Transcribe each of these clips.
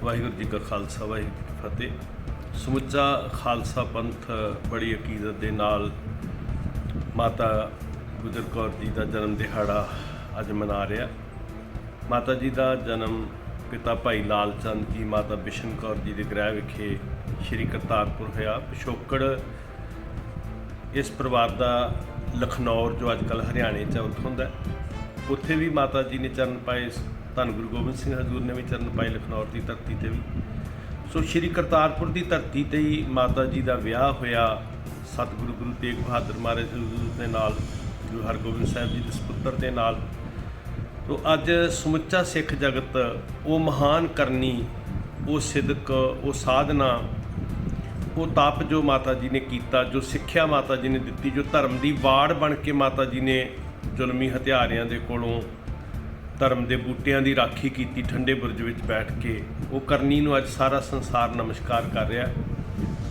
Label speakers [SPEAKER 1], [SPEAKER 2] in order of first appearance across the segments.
[SPEAKER 1] ਵਾਹਿਗੁਰੂ ਜੀ ਕਾ ਖਾਲਸਾ, ਵਾਹਿਗੁਰੂ ਜੀ ਕੀ ਫਤਿਹ। ਸਮੁੱਚਾ ਖਾਲਸਾ ਪੰਥ ਬੜੀ ਅਕੀਦਤ ਦੇ ਨਾਲ ਮਾਤਾ ਗੁਜਰ ਕੌਰ ਜੀ ਦਾ ਜਨਮ ਦਿਹਾੜਾ ਅੱਜ ਮਨਾ ਰਿਹਾ। ਮਾਤਾ ਜੀ ਦਾ ਜਨਮ ਪਿਤਾ ਭਾਈ ਲਾਲ ਚੰਦ ਜੀ, ਮਾਤਾ ਬਿਸ਼ਨ ਕੌਰ ਜੀ ਦੇ ਗ੍ਰਹਿ ਵਿਖੇ ਸ੍ਰੀ ਕਰਤਾਰਪੁਰ ਹੋਇਆ। ਪਿਛੋਕੜ ਇਸ ਪਰਿਵਾਰ ਦਾ ਲਖਨੌਰ, ਜੋ ਅੱਜ ਕੱਲ੍ਹ ਹਰਿਆਣੇ ਚ ਉੱਥੋਂ ਦਾ ਉੱਥੇ ਵੀ ਮਾਤਾ ਜੀ ਨੇ ਚਰਨ ਪਾਏ ਧੰਨ ਗੁਰੂ ਗੋਬਿੰਦ ਸਿੰਘ ਹਜ਼ੂਰ ਨੇ ਵੀ ਚਰਨ ਪਾਏ ਲਖਨੌਰ ਦੀ ਧਰਤੀ ਤੇ ਵੀ। ਸੋ ਸ੍ਰੀ ਕਰਤਾਰਪੁਰ ਦੀ ਧਰਤੀ ਤੇ ਹੀ ਮਾਤਾ ਜੀ ਦਾ ਵਿਆਹ ਹੋਇਆ। ਸਤਿਗੁਰੂ ਗੁਰੂ ਤੇਗ ਬਹਾਦਰ ਮਹਾਰਾਜ ਦੇ ਨਾਲ, ਗੁਰੂ ਹਰਗੋਬਿੰਦ ਸਾਹਿਬ ਜੀ ਦੇ ਸੁਪੁੱਤਰ ਦੇ ਨਾਲ। ਸੋ ਅੱਜ ਸਮੁੱਚਾ ਸਿੱਖ ਜਗਤ, ਉਹ ਮਹਾਨ ਕਰਨੀ, ਉਹ ਸਿਦਕ, ਉਹ ਸਾਧਨਾ, ਉਹ ਤਪ ਜੋ ਮਾਤਾ ਜੀ ਨੇ ਕੀਤਾ, ਜੋ ਸਿੱਖਿਆ ਮਾਤਾ ਜੀ ਨੇ ਦਿੱਤੀ, ਜੋ ਧਰਮ ਦੀ ਵਾੜ ਬਣ ਕੇ ਮਾਤਾ ਜੀ ਨੇ ਜ਼ੁਲਮੀ ਹਥਿਆਰਿਆਂ ਦੇ ਕੋਲੋਂ ਧਰਮ ਦੇ ਬੂਟਿਆਂ ਦੀ ਰਾਖੀ ਕੀਤੀ ਠੰਡੇ ਬੁਰਜ ਵਿੱਚ ਬੈਠ ਕੇ, ਉਹ ਕਰਨੀ ਨੂੰ ਅੱਜ ਸਾਰਾ ਸੰਸਾਰ ਨਮਸਕਾਰ ਕਰ ਰਿਹਾ।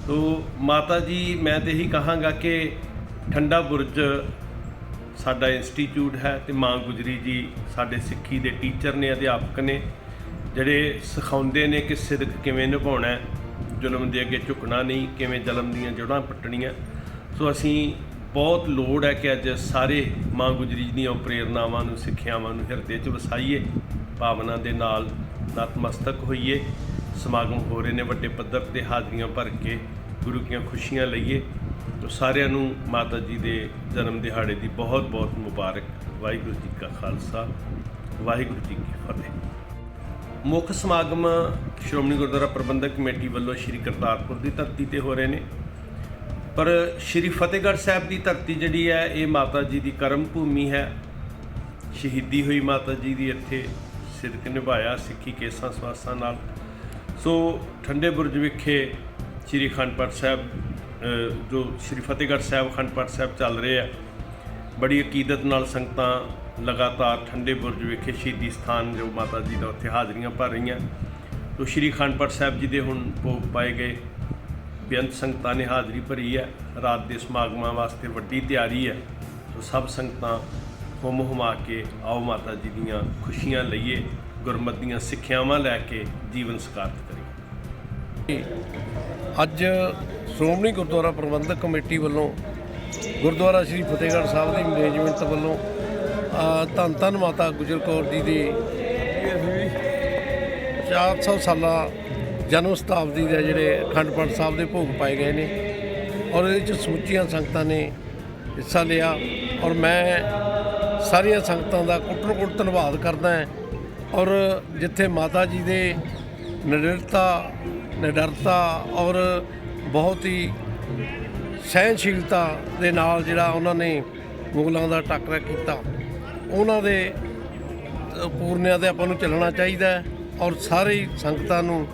[SPEAKER 1] ਤੋ ਮਾਤਾ ਜੀ, ਮੈਂ ਤੇ ਇਹੀ ਕਹਾਂਗਾ ਕਿ ਠੰਡਾ ਬੁਰਜ ਸਾਡਾ ਇੰਸਟੀਚਿਊਟ ਹੈ ਤੇ ਮਾਂ ਗੁਜਰੀ ਜੀ ਸਾਡੇ ਸਿੱਖੀ ਦੇ ਟੀਚਰ ਨੇ, ਅਧਿਆਪਕ ਨੇ, ਜਿਹੜੇ ਸਿਖਾਉਂਦੇ ਨੇ ਕਿ ਸਿਦਕ ਕਿਵੇਂ ਨਿਭਾਉਣਾ ਜ਼ੁਲਮ ਦੇ ਅੱਗੇ ਝੁਕਣਾ ਨਹੀਂ, ਕਿਵੇਂ ਜ਼ਲਮ ਦੀਆਂ ਜੜ੍ਹਾਂ ਪੱਟਣੀਆਂ। ਸੋ ਅਸੀਂ ਬਹੁਤ ਲੋੜ ਹੈ ਕਿ ਅੱਜ ਸਾਰੇ ਮਾਂ ਗੁਜਰੀ ਜੀ ਦੀਆਂ ਪ੍ਰੇਰਨਾਵਾਂ ਨੂੰ, ਸਿੱਖਿਆਵਾਂ ਨੂੰ, ਹਿਰਦੇ 'ਚ ਵਸਾਈਏ, ਭਾਵਨਾ ਦੇ ਨਾਲ ਨਤਮਸਤਕ ਹੋਈਏ, ਸਮਾਗਮ ਹੋ ਰਹੇ ਨੇ ਵੱਡੇ ਪੱਧਰ ਤੇ, ਹਾਜ਼ਰੀਆਂ ਭਰ ਕੇ ਗੁਰੂ ਦੀਆਂ ਖੁਸ਼ੀਆਂ ਲਈਏ। ਤੋ ਸਾਰਿਆਂ ਨੂੰ ਮਾਤਾ ਜੀ ਦੇ ਜਨਮ ਦਿਹਾੜੇ ਦੀ ਬਹੁਤ ਬਹੁਤ ਮੁਬਾਰਕ। ਵਾਹਿਗੁਰੂ ਜੀ ਕਾ ਖਾਲਸਾ, ਵਾਹਿਗੁਰੂ ਜੀ ਕੀ ਫਤਿਹ। ਮੁੱਖ ਸਮਾਗਮ ਸ਼੍ਰੋਮਣੀ ਗੁਰਦੁਆਰਾ ਪ੍ਰਬੰਧਕ ਕਮੇਟੀ ਵੱਲੋਂ ਸ੍ਰੀ ਕਰਤਾਰਪੁਰ ਦੀ ਧਰਤੀ ਤੇ ਹੋ ਰਹੇ ਨੇ। ਪਰ ਸ੍ਰੀ ਫਤਿਹਗੜ੍ਹ ਸਾਹਿਬ ਦੀ ਧਰਤੀ ਜਿਹੜੀ ਹੈ, ਇਹ ਮਾਤਾ ਜੀ ਦੀ ਕਰਮ ਭੂਮੀ ਹੈ। ਸ਼ਹੀਦੀ ਹੋਈ ਮਾਤਾ ਜੀ ਦੀ ਇੱਥੇ ਸਿਰਕ ਨਿਭਾਇਆ, ਸਿੱਖੀ ਕੇਸਾਂ ਸਵਾਸਾਂ ਨਾਲ। ਸੋ ਠੰਡੇ ਬੁਰਜ ਵਿਖੇ ਸ੍ਰੀ ਅਖੰਡ ਪਾਠ ਸਾਹਿਬ ਜੋ ਸ੍ਰੀ ਫਤਿਹਗੜ੍ਹ ਸਾਹਿਬ ਅਖੰਡ ਪਾਠ ਸਾਹਿਬ ਚੱਲ ਰਹੇ ਆ, ਬੜੀ ਅਕੀਦਤ ਨਾਲ ਸੰਗਤਾਂ ਲਗਾਤਾਰ ਠੰਡੇ ਬੁਰਜ ਵਿਖੇ ਸ਼ਹੀਦੀ ਸਥਾਨ ਜੋ ਮਾਤਾ ਜੀ ਦਾ ਉੱਥੇ ਹਾਜ਼ਰੀਆਂ ਭਰ ਰਹੀਆਂ। ਤੋ ਸ੍ਰੀ ਅਖੰਡ ਪਾਠ ਸਾਹਿਬ ਜੀ ਦੇ ਹੁਣ ਭੋਗ ਪਾਏ ਗਏ। ਬੇਅੰਤ ਸੰਗਤਾਂ ਨੇ ਹਾਜ਼ਰੀ ਭਰੀ ਹੈ। ਰਾਤ ਦੇ ਸਮਾਗਮਾਂ ਵਾਸਤੇ ਵੱਡੀ ਤਿਆਰੀ ਹੈ। ਸੋ ਸਭ ਸੰਗਤਾਂ ਹੁਮ ਹੁਮਾ ਕੇ ਆਓ ਮਾਤਾ ਜੀ ਦੀਆਂ ਖੁਸ਼ੀਆਂ ਲਈਏ, ਗੁਰਮਤ ਦੀਆਂ ਸਿੱਖਿਆਵਾਂ ਲੈ ਕੇ ਜੀਵਨ ਸਕਾਰਤ ਕਰੀਏ।
[SPEAKER 2] ਅੱਜ ਸ਼੍ਰੋਮਣੀ ਗੁਰਦੁਆਰਾ ਪ੍ਰਬੰਧਕ ਕਮੇਟੀ ਵੱਲੋਂ ਗੁਰਦੁਆਰਾ ਸ੍ਰੀ ਫਤਿਹਗੜ੍ਹ ਸਾਹਿਬ ਦੀ ਮੈਨੇਜਮੈਂਟ ਵੱਲੋਂ ਧੰਨ ਧੰਨ ਮਾਤਾ ਗੁਜਰ ਕੌਰ ਜੀ ਦੀ 400 ਸਾਲਾ ਜਨਮ ਸ਼ਤਾਬਦੀ ਦੇ ਜਿਹੜੇ ਅਖੰਡ ਪਾਠ ਸਾਹਿਬ ਦੇ ਭੋਗ ਪਾਏ ਗਏ ਨੇ ਔਰ ਇਹਦੇ ਚ ਸਮੁੱਚੀਆਂ ਸੰਗਤਾਂ ਨੇ ਹਿੱਸਾ ਲਿਆ ਔਰ ਮੈਂ ਸਾਰੀਆਂ ਸੰਗਤਾਂ ਦਾ ਕੁੱਟਰ ਕੁੱਟ ਧੰਨਵਾਦ ਕਰਦਾ ਹਾਂ ਔਰ ਜਿੱਥੇ ਮਾਤਾ ਜੀ ਦੇ ਨਿਡਰਤਾ ਨਿਡਰਤਾ ਔਰ ਬਹੁਤ ਹੀ ਸਹਿਨਸ਼ੀਲਤਾ ਦੇ ਨਾਲ ਜਿਹੜਾ ਉਹਨਾਂ ਨੇ ਮੁਗਲਾਂ ਦਾ ਟੱਕਰਾ ਕੀਤਾ, ਉਹਨਾਂ ਦੇ ਪੂਰਨਿਆਂ ਤੇ ਆਪਾਂ ਨੂੰ ਚੱਲਣਾ ਚਾਹੀਦਾ ਔਰ ਸਾਰੇ ਸੰਗਤਾਂ ਨੂੰ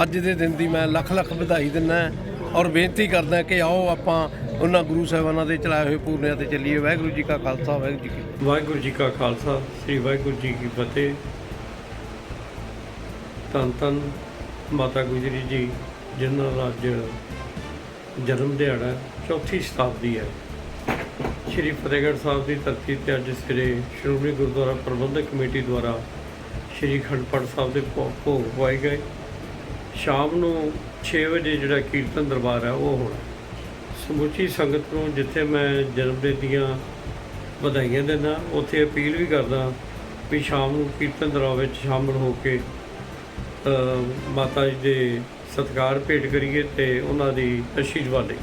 [SPEAKER 2] ਅੱਜ ਦੇ ਦਿਨ ਦੀ ਮੈਂ ਲੱਖ ਲੱਖ ਵਧਾਈ ਦਿੰਦਾ ਔਰ ਬੇਨਤੀ ਕਰਦਾ ਕਿ ਆਓ ਆਪਾਂ ਉਹਨਾਂ ਗੁਰੂ ਸਾਹਿਬਾਨਾਂ ਦੇ ਚਲਾਏ ਹੋਏ ਪੂਰਨਿਆਂ ਤੇ ਚੱਲੀਏ। ਵਾਹਿਗੁਰੂ ਜੀ ਕਾ ਖਾਲਸਾ, ਵਾਹਿਗੁਰੂ ਜੀ ਕੀ
[SPEAKER 3] ਵਾਹਿਗੁਰੂ ਜੀ ਕਾ ਖਾਲਸਾ, ਸ੍ਰੀ ਵਾਹਿਗੁਰੂ ਜੀ ਕੀ ਫਤਿਹ। ਧੰਨ ਧੰਨ ਮਾਤਾ ਗੁਜਰੀ ਜੀ, ਜਿਨ੍ਹਾਂ ਦਾ ਅੱਜ ਜਨਮ ਦਿਹਾੜਾ ਚੌਥੀ ਸ਼ਤਾਬਦੀ ਹੈ। ਸ਼੍ਰੀ ਫਤਿਹਗੜ੍ਹ ਸਾਹਿਬ ਦੀ ਧਰਤੀ ਤੇ ਅੱਜ ਸਵੇਰੇ ਸ਼੍ਰੋਮਣੀ ਗੁਰਦੁਆਰਾ ਪ੍ਰਬੰਧਕ ਕਮੇਟੀ ਦੁਆਰਾ ਸ਼੍ਰੀ ਅਖੰਡ ਸਾਹਿਬ ਦੇ ਭੋਗ ਭੋਗ ਪਵਾਏ ਗਏ। ਸ਼ਾਮ ਨੂੰ 6 ਵਜੇ ਜਿਹੜਾ ਕੀਰਤਨ ਦਰਬਾਰ ਹੈ, ਉਹ ਹੋਣਾ। ਸਮੁੱਚੀ ਸੰਗਤ ਨੂੰ ਜਿੱਥੇ ਮੈਂ ਜਨਮ ਦਿਨ ਦੀਆਂ ਵਧਾਈਆਂ ਦਿੰਦਾ, ਉੱਥੇ ਅਪੀਲ ਵੀ ਕਰਦਾ ਵੀ ਸ਼ਾਮ ਨੂੰ ਕੀਰਤਨ ਦਰਬਾਰ ਵਿੱਚ ਸ਼ਾਮਲ ਹੋ ਕੇ ਮਾਤਾ ਜੀ ਦੇ ਸਤਿਕਾਰ ਭੇਟ ਕਰੀਏ ਤੇ ਉਹਨਾਂ ਦੀ ਅਸ਼ੀਰਵਾਦ ਲਈ